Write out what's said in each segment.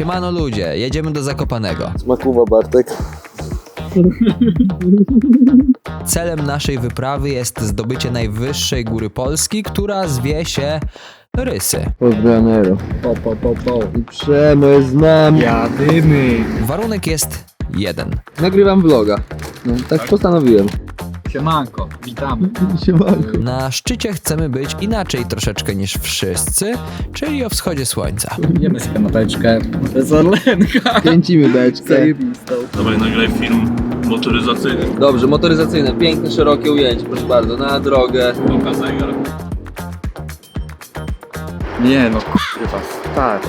Siemano ludzie, jedziemy do Zakopanego. Smakuwa Bartek. Celem naszej wyprawy jest zdobycie najwyższej góry Polski, która zwie się Rysy. Pozdrawiam. Po, po, po, po. I Przemo jest z nami. Jadymy. Warunek jest jeden. Nagrywam vloga. No, tak postanowiłem. Siemanko, witamy. Siemanko. Na szczycie chcemy być inaczej troszeczkę niż wszyscy, czyli o wschodzie słońca. Jemy sobie kanapeczkę. Z Orlenka. Kręcimy beczkę. Zajebistą. Dawaj nagraj film motoryzacyjny. Dobrze, motoryzacyjne, piękne, szerokie ujęcie, proszę bardzo, na drogę. Luka zegar. Nie no, kurwa, tak.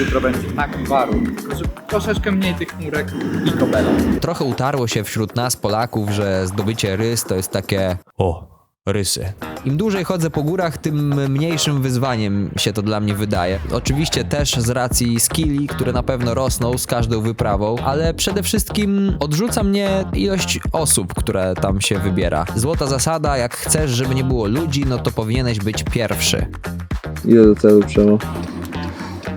Jutro będzie tak waru, tylko że troszeczkę mniej tych chmurek i kobela. Trochę utarło się wśród nas Polaków, że zdobycie rys to jest takie o, rysy. Im dłużej chodzę po górach, tym mniejszym wyzwaniem się to dla mnie wydaje. Oczywiście też z racji skilli, które na pewno rosną z każdą wyprawą, ale przede wszystkim odrzuca mnie ilość osób, które tam się wybiera. Złota zasada, jak chcesz, żeby nie było ludzi, no to powinieneś być pierwszy. Idę do celu, Przemo.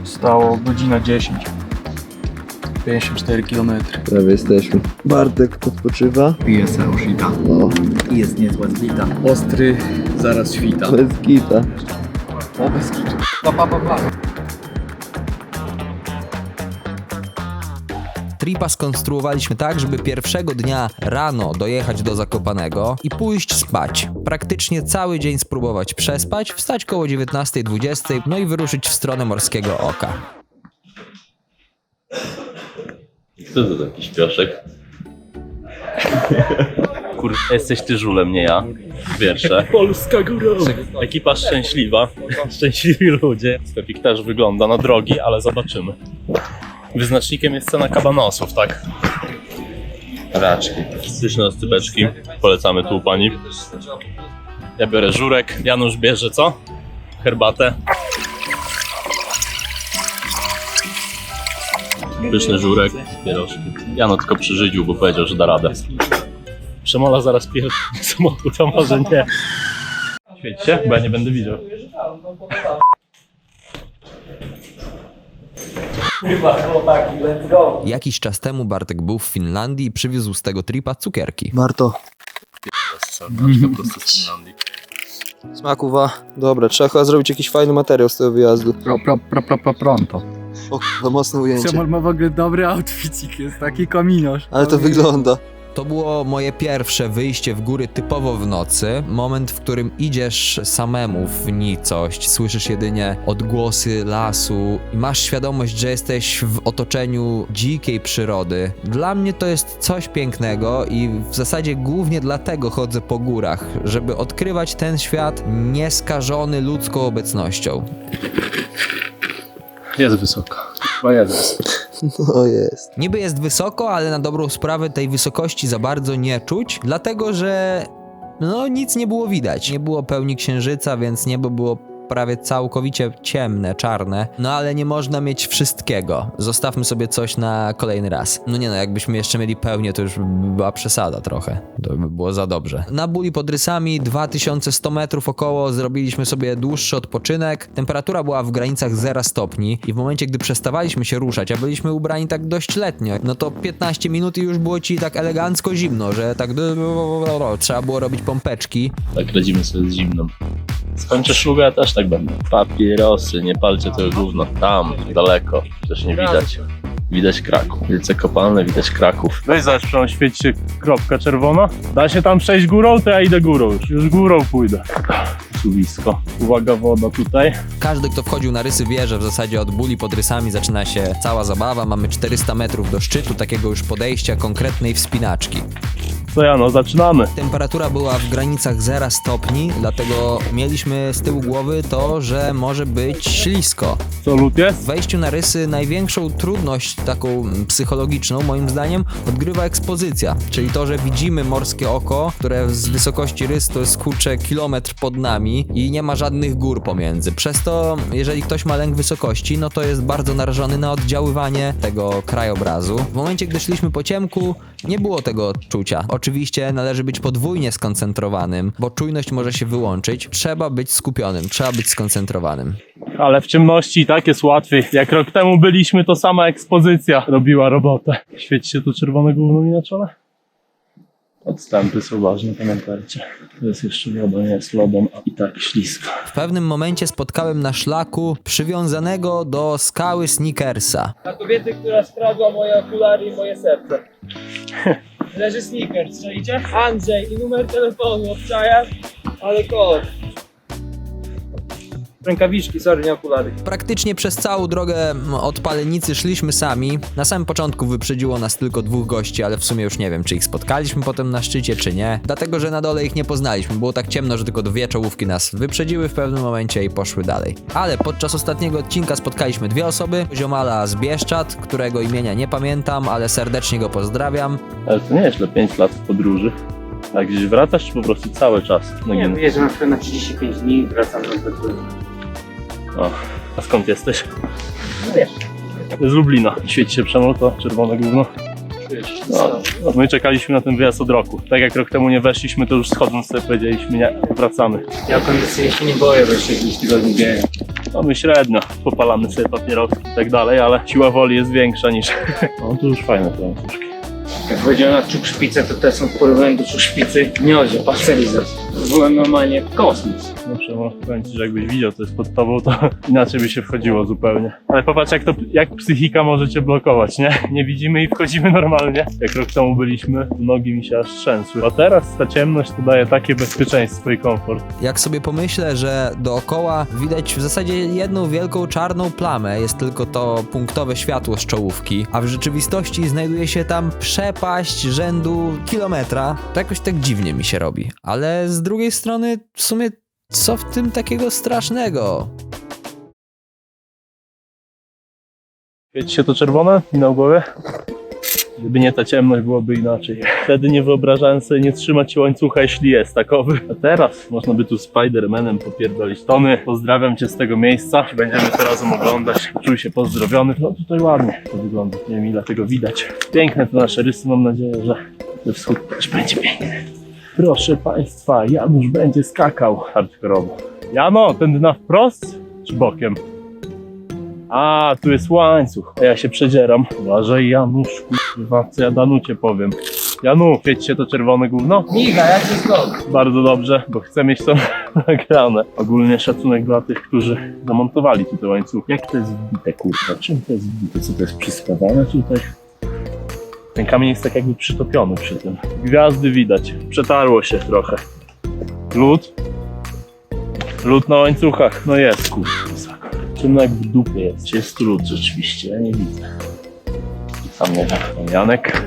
Stało godzina 10. 54 km. Prawie jesteśmy. Bartek odpoczywa. Pije se oshita. O, I jest niezła zwita. Ostry, zaraz świta. bez kita. O, bez kitu. Pa, pa, pa, pa. Tripa skonstruowaliśmy tak, żeby pierwszego dnia rano dojechać do Zakopanego i pójść spać. Praktycznie cały dzień spróbować przespać, wstać koło 19.20, no i wyruszyć w stronę Morskiego Oka. Co to taki śpioszek? Jesteś ty żulem, nie ja. Wiersze. Polska góra. Ekipa szczęśliwa. Szczęśliwi ludzie. Sklepik też wygląda na drogi, ale zobaczymy. Wyznacznikiem jest cena kabanosów, tak? Raczki. Pyszne oscypeczki. Polecamy tu u pani. Ja biorę żurek. Janusz bierze co? Herbatę. Pyszny żurek, pierożki. Jano tylko przyżydził, bo powiedział, że da radę. Przemola zaraz pierwszy samochód, a może nie. Świeć się, bo ja nie będę widział. Jakiś czas temu Bartek był w Finlandii i przywiózł z tego tripa cukierki. Prosto z Finlandii. smakuwa. Dobra, trzeba chyba zrobić jakiś fajny materiał z tego wyjazdu. Pro, pro, pro, pro, pro, pronto. O, kurwa, mocne ujęcie. Przemal ma w ogóle dobry outfitcik, jest taki kominosz. Ale to wygląda. To było moje pierwsze wyjście w góry typowo w nocy. Moment, w którym idziesz samemu w nicość, słyszysz jedynie odgłosy lasu i masz świadomość, że jesteś w otoczeniu dzikiej przyrody. Dla mnie to jest coś pięknego i w zasadzie głównie dlatego chodzę po górach, żeby odkrywać ten świat nieskażony ludzką obecnością. Jest wysoko. Chyba jest. No jest. Niby jest wysoko, ale na dobrą sprawę tej wysokości za bardzo nie czuć, dlatego że no nic nie było widać. Nie było pełni księżyca, więc niebo było prawie całkowicie ciemne, czarne. No ale nie można mieć wszystkiego. Zostawmy sobie coś na kolejny raz. No nie no, jakbyśmy jeszcze mieli pełnię, to już by była przesada trochę. To by było za dobrze. Na buli pod rysami 2100 metrów około zrobiliśmy sobie dłuższy odpoczynek. Temperatura była w granicach 0 stopni i w momencie, gdy przestawaliśmy się ruszać, a byliśmy ubrani tak dość letnio, no to 15 minut i już było ci tak elegancko zimno, że tak trzeba było robić pompeczki. Tak radzimy sobie z zimną. Skończę szlugę, ja też tak będę. Papierosy, nie palcie tego gówno. Tam, daleko. Przecież nie widać. Widać Kraków. Wielce kopalne, widać Kraków. Weź zobacz, przecież świeci się kropka czerwona. Da się tam przejść górą, to ja idę górą już. Już górą pójdę. Suwisko. Uwaga, woda tutaj. Każdy, kto wchodził na rysy wie, że w zasadzie od buli pod rysami zaczyna się cała zabawa. Mamy 400 metrów do szczytu, takiego już podejścia, konkretnej wspinaczki. Co ja, no zaczynamy. Temperatura była w granicach 0 stopni, dlatego mieliśmy z tyłu głowy to, że może być ślisko. Co lód W jest? wejściu na rysy największą trudność taką psychologiczną moim zdaniem odgrywa ekspozycja, czyli to, że widzimy morskie oko, które z wysokości rys to jest kurczę kilometr pod nami i nie ma żadnych gór pomiędzy. Przez to, jeżeli ktoś ma lęk wysokości, no to jest bardzo narażony na oddziaływanie tego krajobrazu. W momencie, gdy szliśmy po ciemku, nie było tego odczucia. Oczywiście należy być podwójnie skoncentrowanym, bo czujność może się wyłączyć. Trzeba być skupionym, trzeba być skoncentrowanym. Ale w ciemności i tak jest łatwiej. Jak rok temu byliśmy, to sama ekspozycja robiła robotę. Świeci się to czerwone gówno mi na czole? Odstępy są ważne, pamiętajcie. To jest jeszcze woda, nie jest lodem, a i tak ślisko. W pewnym momencie spotkałem na szlaku przywiązanego do skały Snickersa. Na kobiety, która skradła moje okulary i moje serce. Leży sneakers, czaicie? Andrzej i numer telefonu, obczajasz? Ale kod. Rękawiczki, sorry, nie okulary. Praktycznie przez całą drogę od palenicy szliśmy sami. Na samym początku wyprzedziło nas tylko dwóch gości, ale w sumie już nie wiem, czy ich spotkaliśmy potem na szczycie, czy nie. Dlatego, że na dole ich nie poznaliśmy. Było tak ciemno, że tylko dwie czołówki nas wyprzedziły w pewnym momencie i poszły dalej. Ale podczas ostatniego odcinka spotkaliśmy dwie osoby. Ziomala z Bieszczad, którego imienia nie pamiętam, ale serdecznie go pozdrawiam. Ale to nie jest źle 5 lat w podróży. A gdzieś wracasz, czy po prostu cały czas? No Nie, wyjeżdżam na przykład na 35 dni wracam do Petru. O, a skąd jesteś? Z Lublina. Świeci się przemol, to czerwone gówno. No, no, my czekaliśmy na ten wyjazd od roku. Tak jak rok temu nie weszliśmy, to już schodząc sobie powiedzieliśmy, nie, wracamy. Ja kondycyjnie się nie boję, bo jeszcze jakiś tygodni biegam. No my średnio popalamy sobie papieroski i tak dalej, ale siła woli jest większa niż... No to już fajne te łańcuszki. Jak powiedziałem na czubszpicę, to te są w porównaniu do czubszpicy w miodzie. Byłem normalnie kosmos. No przemo, powiem ci, że jakbyś widział co jest pod tobą, to inaczej by się wchodziło zupełnie. Ale popatrz jak to, jak psychika może cię blokować, nie? Nie widzimy i wchodzimy normalnie. Jak rok temu byliśmy, nogi mi się aż trzęsły. A teraz ta ciemność to daje takie bezpieczeństwo i komfort. Jak sobie pomyślę, że dookoła widać w zasadzie jedną wielką czarną plamę, jest tylko to punktowe światło z czołówki, a w rzeczywistości znajduje się tam przepaść rzędu kilometra, to jakoś tak dziwnie mi się robi. Ale z drugiej strony, w sumie, co w tym takiego strasznego? Wiecie się to czerwone mi na głowie? Gdyby nie ta ciemność, byłoby inaczej. Wtedy nie wyobrażałem sobie nie trzymać się łańcucha, jeśli jest takowy. A teraz można by tu Spidermanem popierdolić tony. Pozdrawiam cię z tego miejsca. Będziemy to razem oglądać. Czuj się pozdrowiony. No tutaj ładnie to wygląda. Nie wiem ile tego widać. Piękne te nasze rysy. Mam nadzieję, że we wschód też będzie piękny. Proszę Państwa, Janusz będzie skakał hardkorowo. Jano, tędy na wprost czy bokiem? A, tu jest łańcuch. A ja się przedzieram. Uważaj, Janusz, kurwa, co ja Danucie powiem. Janu, świeci się to czerwone gówno? Miga, jak się skok? Bardzo dobrze, bo chcę mieć to nagrane. Ogólnie szacunek dla tych, którzy zamontowali tutaj łańcuch. Jak to jest wbite, kurwa? Czym to jest wbite? Co to jest przystawane tutaj? Ten kamień jest tak jakby przytopiony przy tym. Gwiazdy widać. Przetarło się trochę. Lód? Lód na łańcuchach. No jest, kurwa. Czym jak w dupie jest. Czy jest lód rzeczywiście? Ja nie widzę. Sam nie wiem. Janek?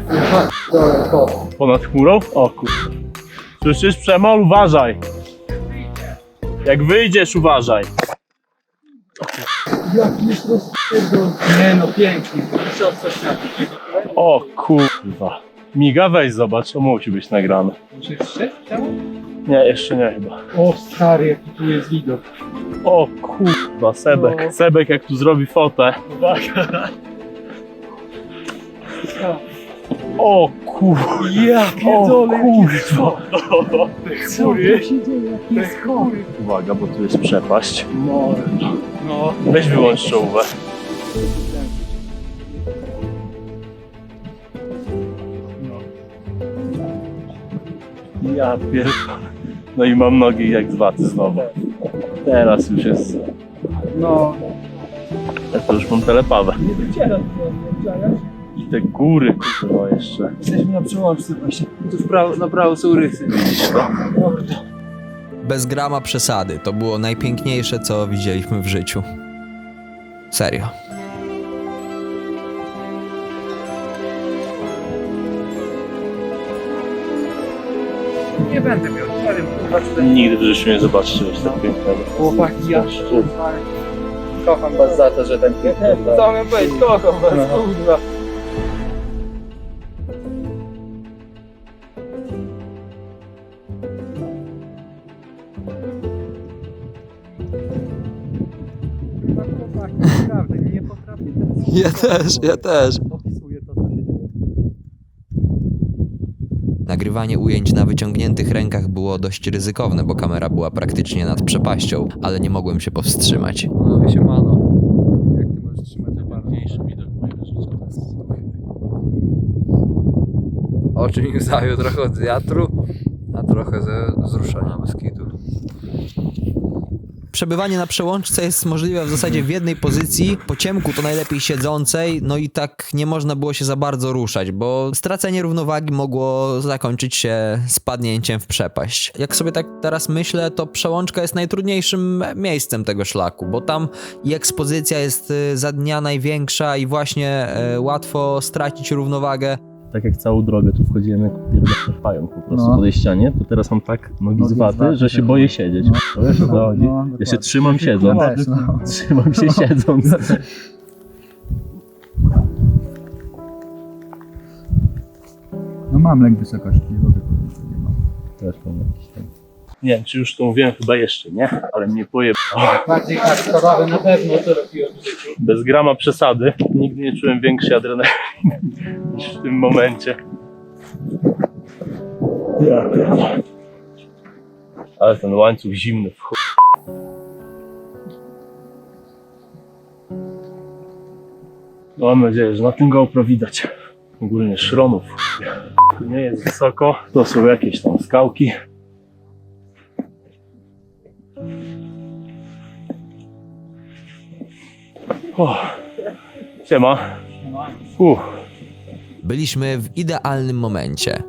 Ponad chmurą? O kurwa. Słyszysz Przemol? Uważaj! Jak wyjdziesz, uważaj! Nie no, pięknie. Co światło? O kurwa. Miga, weź zobacz, to musi być nagrane. Muszę jeszcze? Nie, jeszcze nie chyba. O stary, jaki tu jest widok. O kurwa, Sebek. No. Sebek jak tu zrobi fotę. Uwaga. O kurwa. Ja O kurwa. Co tu się dzieje? Jaki jest? Uwaga, bo tu jest przepaść. No. Weź wyłącz czołówę. Ja pierdolę. No i mam nogi jak z waty znowu. Teraz już jest. No. Ja to już mam telepawę. Nie wycieram I te góry, kurwa jeszcze. Jesteśmy na przełączce właśnie. Tu w prawo, na prawo są rysy. Widzisz to? Bez grama przesady, to było najpiękniejsze, co widzieliśmy w życiu. Serio. Nie będę miał. Nie wiem, kurwa, czy ten Nigdy w życiu nie zobaczycie coś tak pięknego. chłopaki, ja Szczyt. kocham was za to, że ten piękny. Co miałem powiedzieć? Kocham was, kurwa. Ja też, ja też. Opisuję to, co się dzieje. Nagrywanie ujęć na wyciągniętych rękach było dość ryzykowne, bo kamera była praktycznie nad przepaścią, ale nie mogłem się powstrzymać. Panowie się mano. Jak ty możesz trzymać? Najpiękniejszy widok mojego życia to jest Oczy mi zajął trochę od wiatru, a trochę ze wzruszenia Beskidu. Przebywanie na przełączce jest możliwe w zasadzie w jednej pozycji, po ciemku to najlepiej siedzącej, no i tak nie można było się za bardzo ruszać, bo stracenie równowagi mogło zakończyć się spadnięciem w przepaść. Jak sobie tak teraz myślę, to przełączka jest najtrudniejszym miejscem tego szlaku, bo tam i ekspozycja jest y, za dnia największa i właśnie y, łatwo stracić równowagę. Tak jak całą drogę tu wchodziłem jak pierdolony pająk po prostu No. po tej ścianie, to teraz mam tak nogi, Nogi z waty, z waty, że się tak. boję siedzieć. No. Wiesz o co chodzi? No, Ja się trzymam siedząc. Też, no. Trzymam się siedząc. No mam lęk wysokości, powiedzieć, że nie mam. Też mam jakiś tam. Nie wiem, czy już to mówiłem, chyba jeszcze nie, ale mnie pojebało. Bardziej hardkorowy na pewno to robiłem w życiu. Bez grama przesady. Nigdy nie czułem większej adrenaliny niż w tym momencie. Ja. Ale ten łańcuch zimny w chuj. No, Mam nadzieję, że na tym GoPro widać ogólnie szronów. Nie jest wysoko, to są jakieś tam skałki. O, siema. Uff. Byliśmy w idealnym momencie.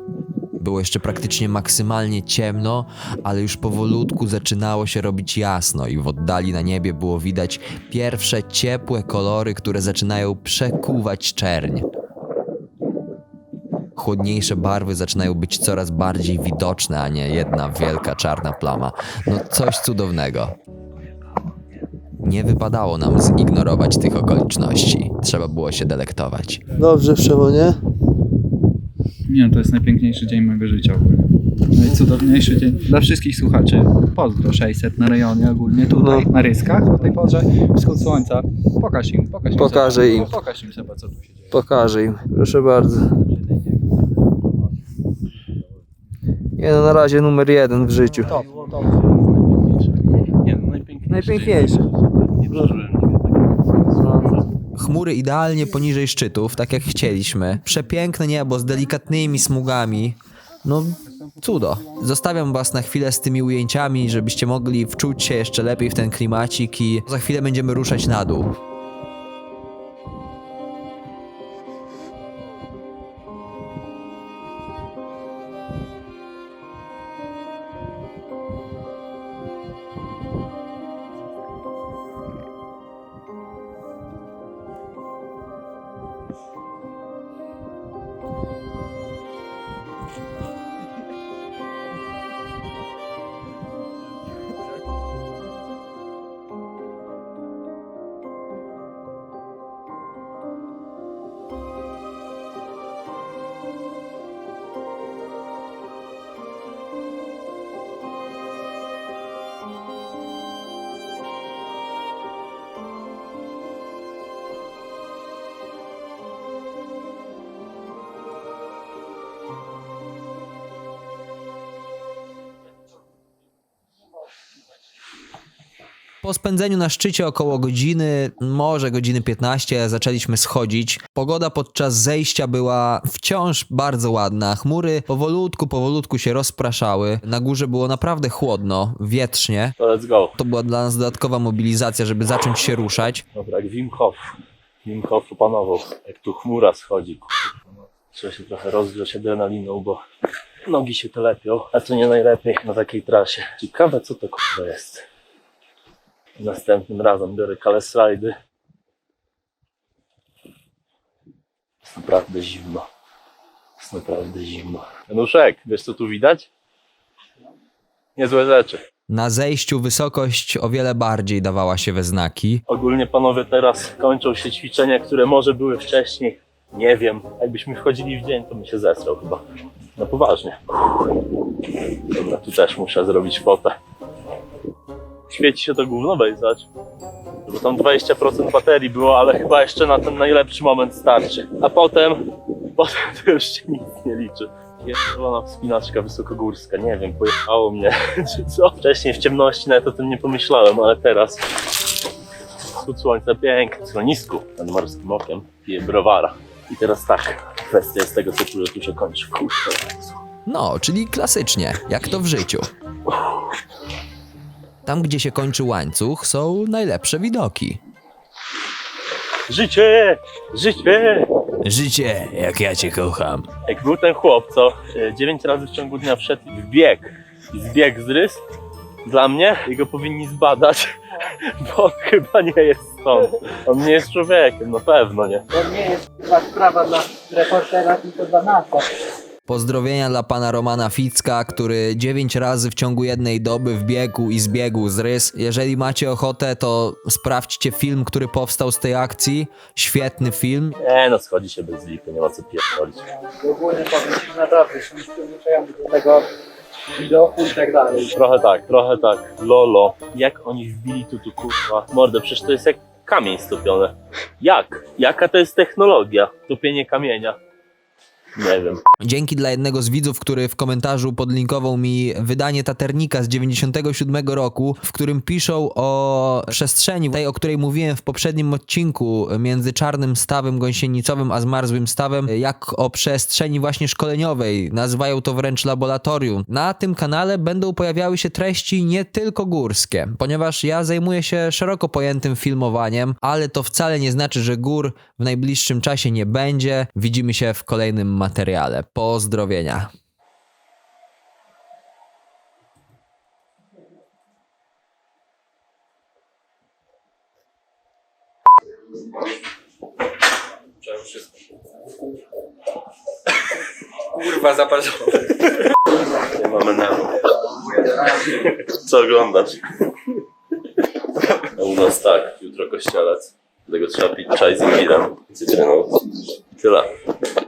Było jeszcze praktycznie maksymalnie ciemno, ale już powolutku zaczynało się robić jasno i w oddali na niebie było widać pierwsze ciepłe kolory, które zaczynają przekuwać czerń. Chłodniejsze barwy zaczynają być coraz bardziej widoczne, a nie jedna wielka czarna plama. No coś cudownego. Nie wypadało nam zignorować tych okoliczności. Trzeba było się delektować. Dobrze, Przemonie? Nie no, to jest najpiękniejszy dzień mojego życia ogólnie. Najcudowniejszy dzień dla wszystkich słuchaczy. Pozdro 600 na rejonie ogólnie tutaj, na Ryskach o tej porze. Wschód słońca. Pokaż im, pokaż im. Pokażę Seba, im. Pokaż im Seba, co tu się dzieje. Pokażę im, proszę bardzo. Nie no, na razie numer jeden w życiu. Nie, no, najpiękniejszy. Najpiękniejszy. Nie. Chmury idealnie poniżej szczytów, tak jak chcieliśmy. Przepiękne niebo z delikatnymi smugami. No, cudo. Zostawiam was na chwilę z tymi ujęciami, żebyście mogli wczuć się jeszcze lepiej w ten klimacik i za chwilę będziemy ruszać na dół. Po spędzeniu na szczycie około godziny, może godziny 15, zaczęliśmy schodzić. Pogoda podczas zejścia była wciąż bardzo ładna. Chmury powolutku, powolutku się rozpraszały. Na górze było naprawdę chłodno, wietrznie. To let's go. To była dla nas dodatkowa mobilizacja, żeby zacząć się ruszać. Dobra, jak Wim Hof. Wim Hof opanował. Jak tu chmura schodzi. kurwa, no. Trzeba się trochę rozgrzać adrenaliną, bo nogi się telepią, a to nie najlepiej na takiej trasie. Ciekawe co to kurwa jest. Następnym razem biorę kalestrajdy. Jest naprawdę zimno. Jest naprawdę zimno. Januszek, wiesz co tu widać? Niezłe rzeczy. Na zejściu wysokość o wiele bardziej dawała się we znaki. Ogólnie panowie teraz kończą się ćwiczenia, które może były wcześniej. Nie wiem. Jakbyśmy wchodzili w dzień, to bym się zesrał chyba. No poważnie. Dobra, tu też muszę zrobić fotę. Świeci się to gówno, weź. Bo tam 20% baterii było, ale chyba jeszcze na ten najlepszy moment starczy. A potem, potem to już się nic nie liczy. Pierdolona wspinaczka wysokogórska, nie wiem, pojechało mnie, czy co? Wcześniej w ciemności nawet o tym nie pomyślałem, ale teraz wschód słońca piękny, w schronisku nad morskim okiem, piję browara. I teraz tak, kwestia jest tego typu, że tu się kończy, kurwa. No, czyli klasycznie, jak to w życiu. Tam, gdzie się kończy łańcuch, są najlepsze widoki. Życie! Życie! Życie, jak ja cię kocham. Jak był ten chłop, co 9 razy w ciągu dnia wszedł w bieg i zbiegł z rys, dla mnie jego powinni zbadać, bo on chyba nie jest stąd. On nie jest człowiekiem, na pewno nie. To nie jest chyba sprawa dla reportera, tylko dla nas. Pozdrowienia dla pana Romana Ficka, który 9 razy w ciągu jednej doby wbiegł i zbiegł z rys. Jeżeli macie ochotę, to sprawdźcie film, który powstał z tej akcji. Świetny film. Nie no, schodzi się bez lipy, nie ma co pierdolić. Ogólnie że naprawdę się przyzwyczajamy do tego widoku i tak dalej. Trochę tak, trochę tak. Lolo. Jak oni wbili tu tu kurwa? Mordę, przecież to jest jak kamień stopiony. Jak? Jaka to jest technologia? Topienie kamienia. Nie wiem. Dzięki dla jednego z widzów, który w komentarzu podlinkował mi wydanie Taternika z 97 roku, w którym piszą o przestrzeni, tej, o której mówiłem w poprzednim odcinku, między czarnym stawem gąsienicowym a zmarzłym stawem, jak o przestrzeni właśnie szkoleniowej. Nazywają to wręcz laboratorium. Na tym kanale będą pojawiały się treści nie tylko górskie, ponieważ ja zajmuję się szeroko pojętym filmowaniem, ale to wcale nie znaczy, że gór w najbliższym czasie nie będzie. Widzimy się w kolejnym materiale. Pozdrowienia. Kurwa, zaparzony. Nie mamy na. Co oglądasz? A u nas tak, jutro kościelec. Dlatego trzeba pić czaj z imbirem cytryną. Tyle.